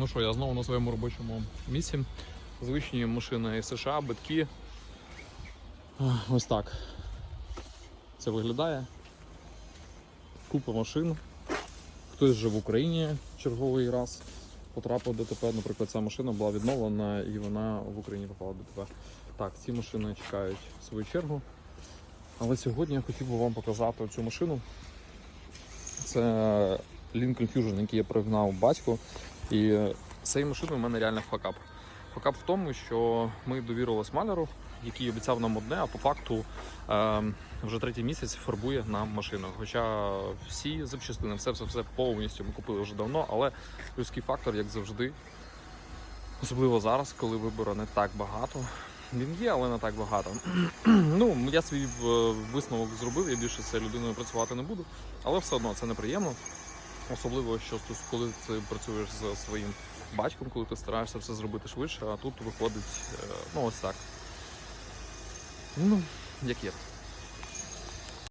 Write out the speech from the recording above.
Ну що, я знову на своєму робочому місці. Звичні машини із США, битки. Ось так. Це виглядає. Купа машин. Хтось вже в Україні черговий раз потрапив до ДТП. Наприклад, ця машина була відновлена і вона в Україні попала до ДТП. Так, ці машини чекають свою чергу. Але сьогодні я хотів би вам показати цю машину. Це Lincoln Fusion, який я пригнав батько. І з цією машиною в мене реально факап. Факап в тому, що ми довірились маляру, який обіцяв нам одне, а по факту е, вже третій місяць фарбує нам машину. Хоча всі запчастини, все, все, все повністю ми купили вже давно, але людський фактор, як завжди, особливо зараз, коли вибору не так багато. Він є, але не так багато. ну, я свій е, висновок зробив, я більше з цією людиною працювати не буду, але все одно це неприємно. Особливо, що коли ти працюєш з своїм батьком, коли ти стараєшся все зробити швидше, а тут виходить е, ну ось так. Ну, як є.